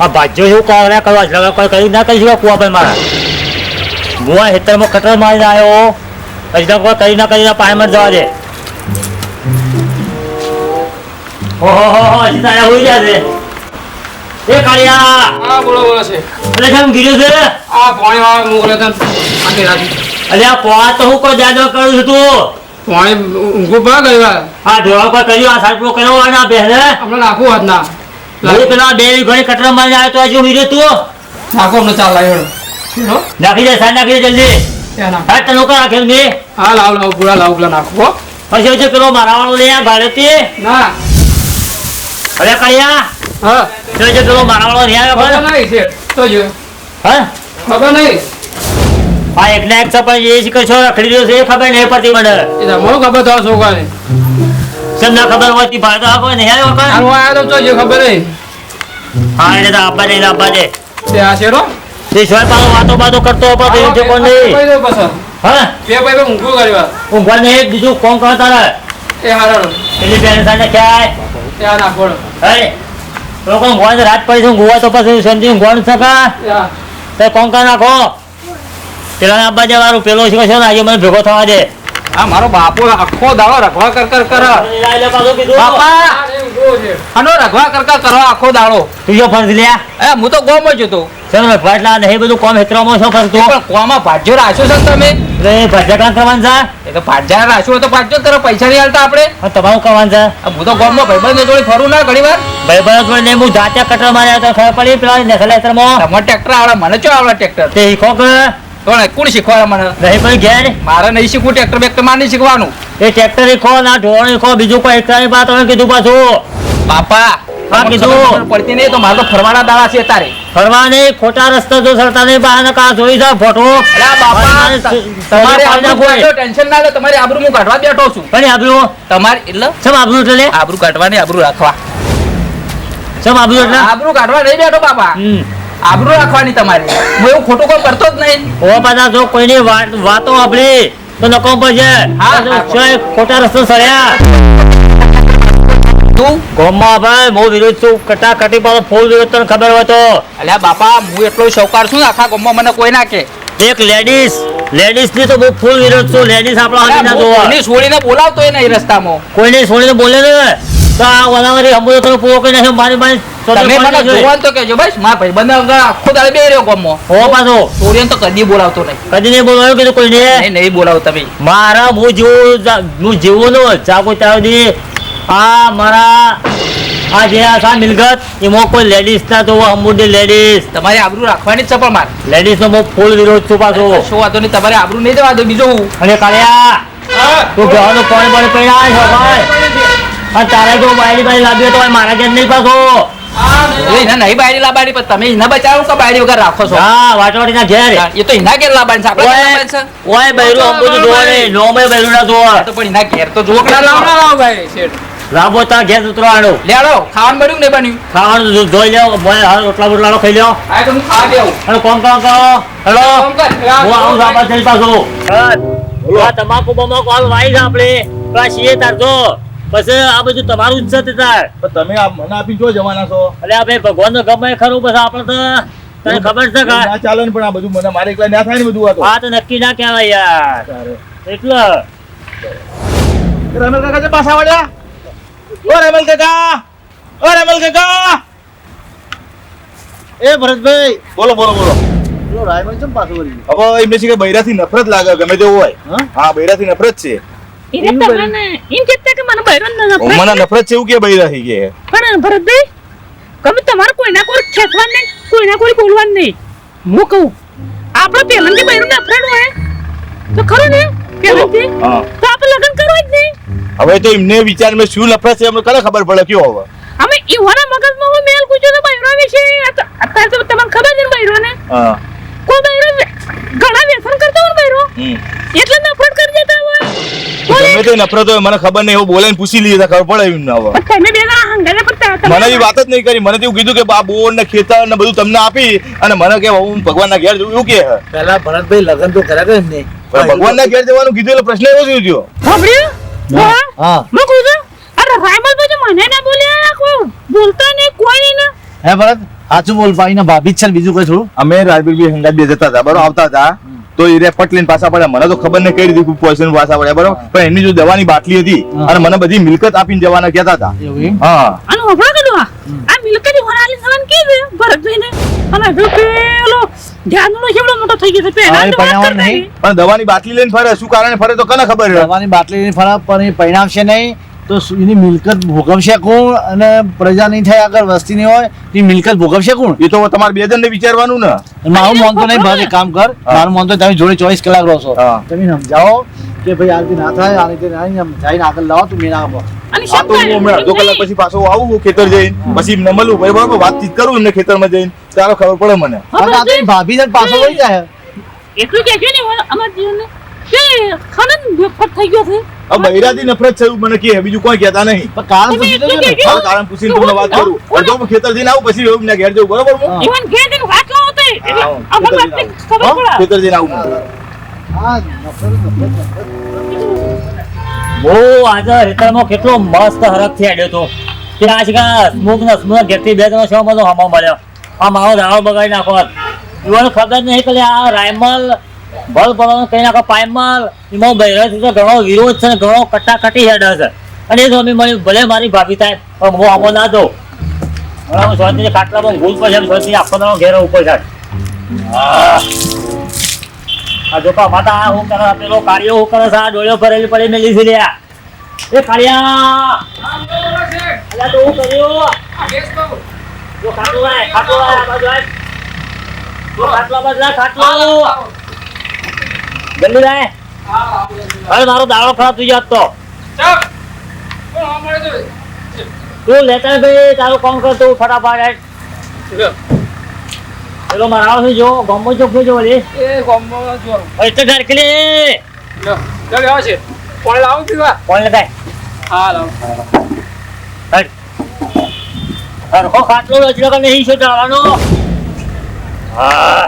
આ ભાજ્યો શું કરે કરવા લગા કોઈ કરી ના કરી શકો કુવા મારા હું આ હેતરમાં કટર મારીને આવ્યો. તો કોઈ કરી ના કરી પાયમાં જવા દે. ઓહો હો હો હજી તારે હોઈ ગયા છે. એ કાળિયા. આ બોલો બોલો છે. એટલે કેમ ગીર્યો છે? આ પાણી વાળા મોકલે તને આખી રાત. અલે આ પોવા તો હું કોઈ જાજો કરું છું તું? પાણી ઊંઘું પા વાર આ ઢોળા પર કર્યું આ સાડપો કર્યો ના બેહને? હમણાં નાખું હાથ ના ભાઈ પેલા બે ઘણી કટરા મારીને આવે તો હજુ હીરે તું. નાખો અમને ચાલ લાવ્યો નાખી દે સાહેબ નાખી દે જલ્દી. હા તને કરા ખેલ મેં હા લાવ લાવ પૂરા લાવ પૂરા નાખો પછી હજુ પેલો મારાવાળો લે આ ભારતી ના. અરે કળિયા હા. જો જો પેલો મારાવાળો આવ્યો ખબર નહીં છે. તો જો. હા? ખબર નહીં. આ એકલા એક સપન એ શીખે છો રખડી રહ્યો છે ખબર નહીં પડતી મને. એ તમારો ખબર તો છોકરાને. કેમ ના ખબર હોતી આ આપો ને આવ્યો કોઈ આનું આયા તો જો ખબર નહીં હા એટલે તો આપવા દે આપા દે. તે આ શેરો તે સિવાય પાલો વાતો બાતો કરતો હતો એવું છે કોણ નહીં? કોઈ દો બસ હા? બે ભાઈ ભાઈ ઊંઘું કર્યું ઊંઘવા નહીં બીજું કોણ કોણ તારે? એ હારણ એટલે બેન સાથે ક્યાંય ત્યાં નાખો હે? લોકો ઊંઘવાની રાત પડી છે ઊંઘવા તો પછી સંજી ઊંઘવાનું છે કા? ત્યાં તે કોણ કા નાખો? પેલા આપવા દે વાળું પેલો છે ને આજે મને ભેગો થવા દે. આ મારો બાપુ આખો દાડો રઘવા કર કર કર. બાપા બાપા આનો રઘવા કરકા કરો આખો દાડો. તું જો ફરજ લ્યા એ હું તો ગોમ જ હતો ચલો ફાટલા નહીં બધું કોમ હેતરામાં છો ફરતું પણ કોમાં ભાજ્યો રાખ્યો છે તમે? એટલે ભાજ્યા કાં કરવાનું છે? એ તો ભાજ્યા રાખ્યો તો ભાજ્યો કરો પૈસા નહીં હાલતા આપણે. તમારું કરવાનું છે. હું તો ગોમમાં ભાઈબંધ જોડે ફરું ના ઘણી વાર. ભાઈ બરાબર જોડે નહીં હું જાતે કટર માર્યા તો ખબર પડી પેલા નેસલા હેતરામાં તમારે ટ્રેક્ટર આવડે મને ચો આવડે ટ્રેક્ટર તે શીખો કે? કોણ કોણ શીખવાડે મને? નહીં ઘેર મારે નહીં શીખવું ટ્રેક્ટર બેક્ટર મારે નહીં શીખવાનું. એ ટ્રેક્ટર શીખો ના ઢોળ શીખો બીજું કોઈ એકલાની વાત કીધું પાછું. બાપા હા, કીધું. પડતી નહીં તો મારે તો ફરવાના દાડા છે તારે. ફરવા નહીં ખોટા રસ્તા જો સરતા નહીં બહાને કા જોઈ જા ફોટો. અલા બાપા મારે ત- તમારે તમારે પાડના આબરૂ કોઈ. કાઢો, ટેન્શન ના લો તમારી આબરૂ હું કાઢવા બેઠો છું. પણ આબરું? તમારે એટલે? સમ આબરું એટલે? આબરૂ કાઢવાની આબરૂ રાખવા. સમ આબરું એટલે? આબરૂ કાઢવા નહીં બેઠો બાપા. આબરૂ રાખવાની તમારે. હું એવું ખોટું કોઈ કરતો જ નહીં. ઓ બધા જો કોઈની વાતો આપણી તો નકો પડશે હા, ખોટા રસ્તો સર્યા. તું? ગોમમાં ભાઈ હું વિરોધ છું. કટા કટી પર ફૂલ વિરોધ તને ખબર હોય તો. અલ્યા બાપા હું એટલો શોકાર છું આખા ગોમમાં મને કોઈ ના કે. એક લેડીઝ લેડીઝની તો બહુ ફૂલ વિરોધ છું. લેડીઝ આપણા હાથી ના જોવા. કોઈને છોડીને બોલાવતો એ નહીં રસ્તામાં. કોઈને છોડીને બોલે ને. આ વનાવરી હંબુ તો પૂરો કરી નાખ્યો મારી મારી તમે મને જોવાનું તો કહેજો બસ મારા ભાઈબંધ આગળ આખો દાડો બે રહ્યો ગામમાં. હો પાછો. છોડીને તો કદી બોલાવતો નહીં. કદી નહીં બોલવાનું કીધું કોઈને? નહીં નહીં બોલાવો તમે મારા હું જેવું હું જેવું નો જાગો ત્યાં સુધી. આ મારા આ જે આ સા મિલકત એમાં કોઈ લેડીઝ ના તો અમૂલ્ય લેડીઝ તમારે આબરૂ રાખવાની જ છે પણ મારે. લેડીઝ નો બહુ ફૂલ વિરોધ છું પાછો. શું વાંધો નહીં તમારે આબરૂ નહીં દેવા દો બીજું હું. અને કાળિયા તું જવાનું પાણી પાણી પીણા છો ભાઈ. અને તારે જો બાયડી બાયડી લાવી હોય તો મારા ઘેર નહીં પાછો એ નહીં બાયડી લાવવાની પણ તમે એના બચાવો કે બાયડી વગર રાખો છો? હા વાટવાડી ના ઘેર એ તો એના ઘેર લાવવાની છે આપણે ઓય છે. ઓય બૈરું અંબુજી જોવા નહીં. નોમે બૈરું ના આ તો પણ એના ઘેર તો જુઓ કે લાવ ના લાવ ભાઈ શેઠ. લાવો તાર ઘેર ઉતરવાનું લેડો ખાવાનું બન્યું નહીં બન્યું? ખાવાનું ધોઈ લ્યો હાલ રોટલા બોટલા ખાઈ લ્યો. આ તો હું ખાવા દેવું અને કોમ કામ કરો. હેલો. હું આવું આ તમાકુ બમાકુ હાલ વાઈ આપણે. પેલા છીએ તાર જો પછી આ બધું તમારું જ છે તાર. તમે આ મને આપી જો જવાના છો. એટલે આપણે ભગવાન નો ગમે ખરું પછી આપણે તો તને ખબર છે ના કે? ચાલે ને પણ આ બધું મને મારે એકલા ના થાય ને બધું આ તો. આ તો નક્કી ના કહેવાય યાર. એટલે. રમેલ કાકા છે પાછા વળ્યા? ઓ રમેલ કાકા! ઓ રમેલ કાકા! એ ભરતભાઈ બોલો બોલો બોલો. રાયમલ ચમ પાછો વળી હવે એમને છે કે બૈરાથી નફરત લાગે ગમે તેવું હોય. હા? હા બૈરાથી નફરત છે. એમ કહેતા કે મને બૈરો મને નફરત છે એવું કે બૈરાથી કે? પણ ભરતભાઈ ગમે તમારે કોઈના કોઈ ખેંચવાનું નહીં કોઈના કોઈ બોલવાનું નહીં. હું કહું આપણે પહેલાંથી બૈરો નફરત હોય તો ખરું ને? પહેલાંથી તો આપણે લગ્ન કરવા જ નહીં. હવે તો એમને વિચાર મેં શું નફરત છે એમને કને ખબર પડે કયો હવે? અમે ઈવાના મગજમાં હું મેલ પૂછ્યો તો બૈરો વિશે. અત્યારે તો તમને ખબર છે ને હા. ગમે તે નફરત હોય મને ખબર નહીં એવું બોલે પૂછી લઈએ ખબર પડે એમને ના તમે બે મને એવી વાત જ નહીં કરી મને એવું કીધું કે બા બોર ને ખેતર ને બધું તમને આપી અને મને કે હું ભગવાનના ઘેર જવું એવું કે પેલા ભરતભાઈ લગ્ન તો કર્યા કે નહીં ભગવાનના ઘેર જવાનું કીધું એટલે પ્રશ્ન એવો શું થયો સાંભળ્યું? હા? હા મેં કહું અરે રાયમલ તો મને ના બોલ્યા કોઈ બોલતા નહીં કોઈ નહીં હે ભરત સાચું બોલ ભાઈ ને ભાભી છે ને બીજું કઈ થોડું? અમે રાજબીર હંગાત બે જતા હતા બરોબર આવતા હતા. તો એ રે પટ પાછા પડ્યા. મને તો ખબર નહીં કઈ રીતે પોઈઝન પાછા પડ્યા બરોબર? પણ એમની જો દવાની બાટલી હતી અને મને બધી મિલકત આપીને જવાના કહેતા હતા. હા. અને હોભળો કે આ? આ મિલકત હોનાલી થવાનું કીધું ભરતભાઈને અને પેલો ધ્યાનનો કેવડો મોટો થઈ ગયો છે. પણ દવાની બાટલી લઈને ફરે. શું કારણે ફરે તો કને ખબર છે? દવાની બાટલી લઈને ફરે પણ એ પરિણામશે નહીં. તો એની મિલકત ભોગવશે કોણ અને પ્રજા નહીં થાય આગળ વસ્તી નહીં હોય એ મિલકત ભોગવશે કોણ? એ તો તમારે બે જણને વિચારવાનું ને. મારું મોનતો નહીં ભાઈ કામ કર. મારું મન તો તમે જોડે ચોવીસ કલાક રહો છો. તમે સમજાવો કે ભાઈ આ રીતે ના થાય આ રીતે ના એમ જઈને આગળ લાવો તું મેં આપો. આ તો હું હમણાં અડધો કલાક પછી પાછો આવું ખેતર જઈને. પછી એમને મળું. ભાઈ બરોબર વાતચીત કરું એમને ખેતરમાં જઈને. ત્યારે ખબર પડે મને. અને આ તો એની ભાભી ને પાછો વળી જાય. એટલું કહેજો ને અમારા જીવનને. કે ખનન બેફટ થઈ ગયો છે. હવે બૈરાથી નફરત છે મને કે બીજું કોઈ કહેતા નહીં. પણ કારણ પૂછી લેજો ને. હા કારણ પૂછીને તમને વાત કરું. અડધો હું ખેતર જઈને આવું પછી એવું ઘેર જવું બરોબર હું? હા. ઘેર જઈને વાત લાવો તો ખેતર જઈને આવું. હા નફરત, નફરત, નફરત. બહુ આજે ખેતરમાં કેટલો મસ્ત હરખથી આડ્યો તો. કે આજકા સ્મોક ના સ્મોક ઘેરથી બે જણો શેમાં બધો હમો મળ્યો. આ મારો દાડો બગાડી નાખો. ઈવન ખબર નહીં કે આ રાયમલ ભલ ભલ કઈ નાખો પાયમાલ એમાં બૈરાથી તો ઘણો વિરોધ છે ઘણો કટાકટી હેડ છે. અને એ સ્વામી મળી ભલે મારી ભાભી થાય, પણ હું આમો ના હવે હું સ્વામી ખાટલામાં ભૂલ એમ શાંતિથી આખો દાડો ઘેર ઉપર થાય. આ જોકા માતા, આ હું કરે પેલો કાર્યો હું કરે આ ડોળ્યો ભરેલી પડી મેલી છે લ્યા. એ કાળિયા! અલ્યા તો હું કર્યો? જો ખાટલો ખાટલો. જલ્દી લાય. અરે મારો દાડો ખરાબ થઈ જાત તો. તું લેતા ભાઈ તારું કોણ કર તું ફટાફટ. પેલો મારા છે જો ગમો ચોક જો વળી. એટલે ઢારકલી કોણ લેતા? હા હરખો ખાટલો રચલો કે નહીં છે ચાલવાનો હા.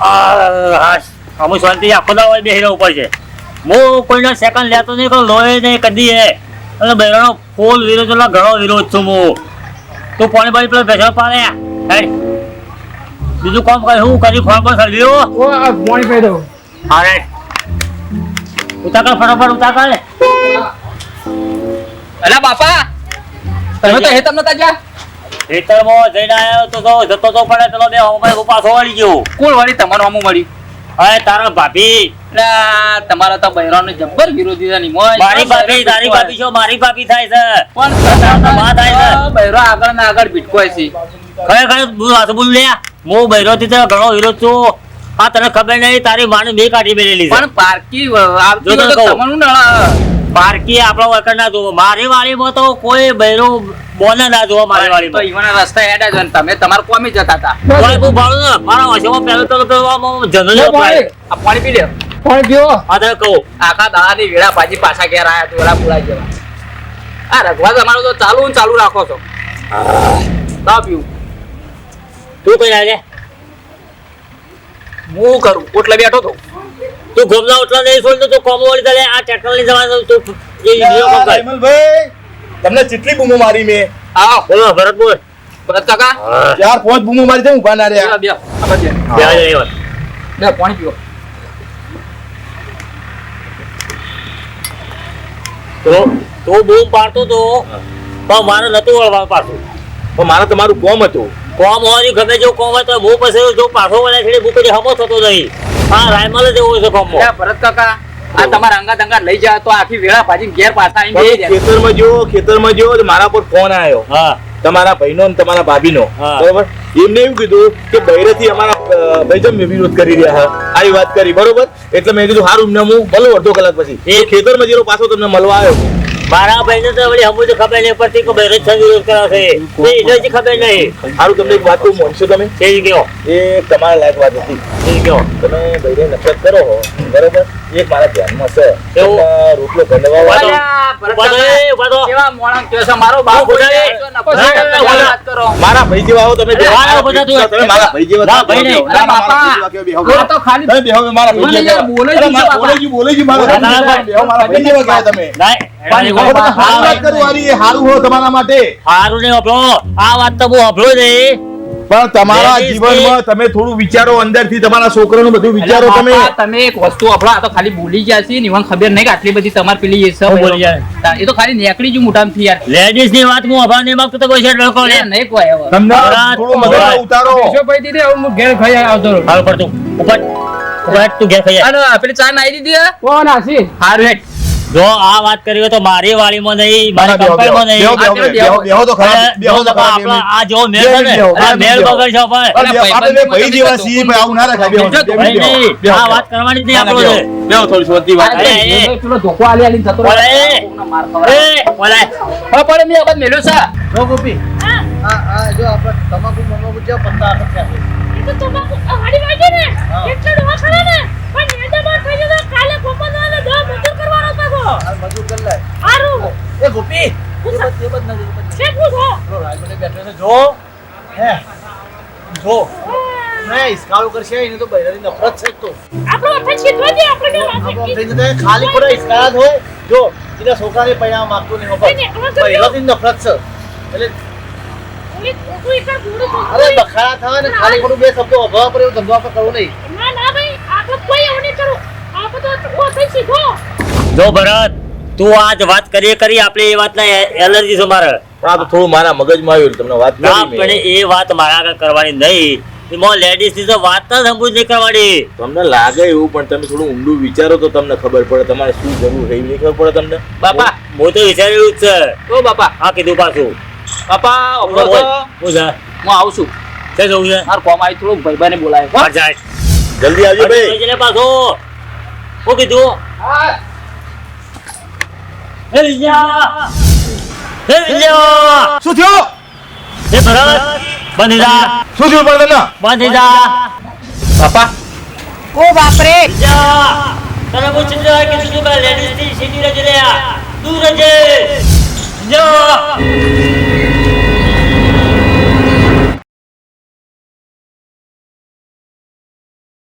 આ અમુ શાંતિ આખો દા હોય બેહી રહેવું પડશે હું કોઈનો સેકન્ડ લેતો નહીં કોઈ લોહી નહીં કદી હે અને બહેરાનો ફૂલ વિરોધ એટલે ઘણો વિરોધ છું હું. તું પાણી પાણી પેલા ભેસો પાડે. હેડ બીજું કામ કરે હું કરી ફોન પર સર્વ્યો અરે ઉતાર કર ફટાફટ ઉતાર કર અલા બાપા. તમે તો હેતમ નતા ગયા? હેતરમાં જઈને આવ્યો તો જતો તો પડે ચલો બે હમણાં પાછો વળી ગયો. કોણ વળી? તમારું આમું મળ્યું હવે તારા ભાભી. તમારા તો બૈરાનો જબ્બર વિરોધી છે ની મોય. મારી ભાભી તારી ભાભી છો મારી ભાભી થાય છે. પણ માં થાય છે. બૈરો આગળ ને આગળ ભીટકોય છે. ખરેખર બોલ વાત બોલ લે. હું બૈરોથી તો ઘણો વિરોધ છું. આ તને ખબર નહીં તારી માને બે કાઢી મેલેલી છે. પણ પારકી આવતી તો કહું. પારકી આપણો વખત ના જોવો મારી વાડીમાં તો કોઈ બૈરો બોને ના જોવો મારી તો ઈવાના રસ્તા હેડા જ તમે તમારે કોમી જતા હતા કોઈ બહુ ભાડું ને મારા વશમાં પહેલો પેલો પેલો જનરલ આ પાણી પી લે આ તને કહું આખા દાડાની વેળા ભાજી પાછા ઘેર આયા તો વેળા પુરાઈ જેવા આ રઘવા તમારું તો ચાલુ ને ચાલુ રાખો છો ના પીવું તું કઈ લાગે હું કરું ઓટલે બેઠો તો તું ગમના ઉઠલા નહીં છોડતો તું કોમો વાળી તારે આ ટેકનોલોજી જવાનું તું એ વીડિયો કોમ કર. રાયમલભાઈ, તમને કેટલી બૂમો મારી મેં. આ બોલો ભરત બોલ ભરત કાકા? ચાર પાંચ બૂમો મારી છે ઊભા ના રહ્યા. બે. બે પાણી પીવો. તો તો બૂમ પાડતો તો પણ મારે નતું વળવા પાછું. પણ મારે તમારું કોમ હતું. કોમ હોવાની ગમે જો કોમ હોય તો હું પછી જો પાછો વળે છે હું કદી હમો થતો નહીં. હા રાયમલ જ એવો છે કોમ ભરત કાકા આ તમારા અંગા અંગા લઈ જાય તો આખી વેળા ભાજી ઘેર પાછા આવીને જાય. ખેતરમાં જો ખેતરમાં જો મારા પર ફોન આવ્યો હા. તમારા ભાઈનો અને તમારા ભાભીનો. બરોબર? એમને એવું કીધું કે બૈરેથી અમારા ભાઈ ભાઈજન વિરોધ કરી રહ્યા હા આવી વાત કરી બરોબર? એટલે મેં કીધું સારું એમને હું મળું અડધો કલાક પછી. એ ખેતરમાં જેનો પાછો તમને મળવા આવ્યો. મારા ભાઈને તો વળી હમું તો ખબર નહીં પડતી કે બેરોજ છે વિરોધ કરે છે એ એને જ ખબર નહીં. સારું તમને એક વાત કહું માનશો તમે? એ તમારા લાયક વાત હતી. તે જ તમે બૈરે નફરત કરો છો બરોબર? એક મારા ધ્યાનમાં છે. એવું? રોટલો ગંડવા વાળો. કેવા છો? બાપ. વાત કરો. ભાઈ જેવા હો તમે અરે, બધા તમે મારા ભાઈ જેવા ના, ભાઈ નહીં. બાપા. બોલો તો ખાલી તમે બેહો, મારા ભાઈ બોલે જેવા. બોલે મારા-. બોલે બોલે ભાઈ જેવા, તમે. ના, પાણી વાત કરું હારી, તમારા માટે. હારું નહીં વાપરો આ વાત તો હું વાપરો નહીં પણ તમારા જીવનમાં તમે થોડું વિચારો અંદરથી તમારા છોકરાનું બધું વિચારો તમે. તમે એક વસ્તુ આપણો તો ખાલી ભૂલી ગયા છે ને ખબર નહીં કે આટલી બધી તમારી પેલી એ હું બોલી જાય? એ તો ખાલી નીકળી જ મોટામાંથી યાર. લેડીઝની વાત હું અભાવ નહીં માંગતો તો કોઈ છે ડોકો લે નહીં કોઈ હવે. તમને થોડું મગજમાં ઉતારો. ભાઈ દીદી હું ઘેર ખાઈ આવતો હાલ પડતું. ઉપર ઉપર તું ઘેર ખાઈ. અને પેલી ચા નાઈ દીધી? હારું. જો આ વાત કરી હોય તો મારી વાળીમાં નહીં મારી કંપનીમાં નહીં બેહો, તો તો જો આ જેવો મેળ છે ને આ મેળ બેહો. ભાઈ. આપણે જેવા આવું ના રખાય. બેહો. આ વાત કરવાની નહીં આપણો છે. બેહો, થોડી શાંતિ વાત અરે, અરે, પેલો ધોકો આલી આલીને જતો રહ્યો. ઓલે. કોકના માર ખવડાવે. એ, ઓલા. હવે પડે મેં આ મેલ્યો છે. જો ગોપી હા હા જો આપણે તમાકુ મમકુ પત્તા તો તમાકુ વાગે ને ખરા ને પણ નેદા બાર થઈ જતો કાલે કોમનો ને દો મજૂર કરવાનો પાછો આ મજૂર કરી લે હારું એ ગોપી હું એ સા- બધ- એ બધ નજર ઉપર છે પૂછો પેલો રાજમણી બેઠો છે જો. હે જો. નહીં ઈસકાળો કરશે એને તો બૈરાની નફરત છે તો. આપણો અઠે સીધો જ આપણે કે વાત આમ આમ છે થઈ જતા ખાલી ખોટા ઈસકાળા હોય. જો એના છોકરાને પૈણા માંગતો નહીં નહીં, નહીં, હોતો બૈરાની નફરત છે. એટલે અરે બખાડા થાય ને ખાલી ખોટું બે શબ્દો અભાવ પર એવું ધંધો આપણે કરવો નહીં. ના ના ભાઈ આ કોઈ એવું નહીં કરું. આ બધો ઓ થઈ સીધો જો ભરત. તું આજ વાત કરીએ કરી આપણે એ વાતના એલર્જી છે મારે. પણ આ તો થોડું મારા મગજમાં આવ્યું તમને વાત ના પણ એ વાત મારા આગળ કરવાની નહીં. એમાં લેડીઝની તો વાત જ સમજ નહીં કરવાની. તમને લાગે એવું પણ તમે થોડું ઊંડું વિચારો તો તમને ખબર પડે. તમારે શું જરૂર છે નહીં ખબર પડે તમને? બાપા હું તો વિચાર્યું જ છે. ઓ બાપા. હા કીધું પાછું. બાપા હું હું આવું છું. છે જવું છે? મારું કોમ આવી થોડું ભાઈબાને બોલાય જાય. જલ્દી આવજો ભાઈ. પાછો. કીધું? હે. શું થયું? એ ભરત બંધી જા. શું થયું પણ તને બંધી જા. બાપા. ઓ બાપરે! તને હું સમજાય કે તું લેડીઝથી સીધી રજ લે દૂર રજે. જા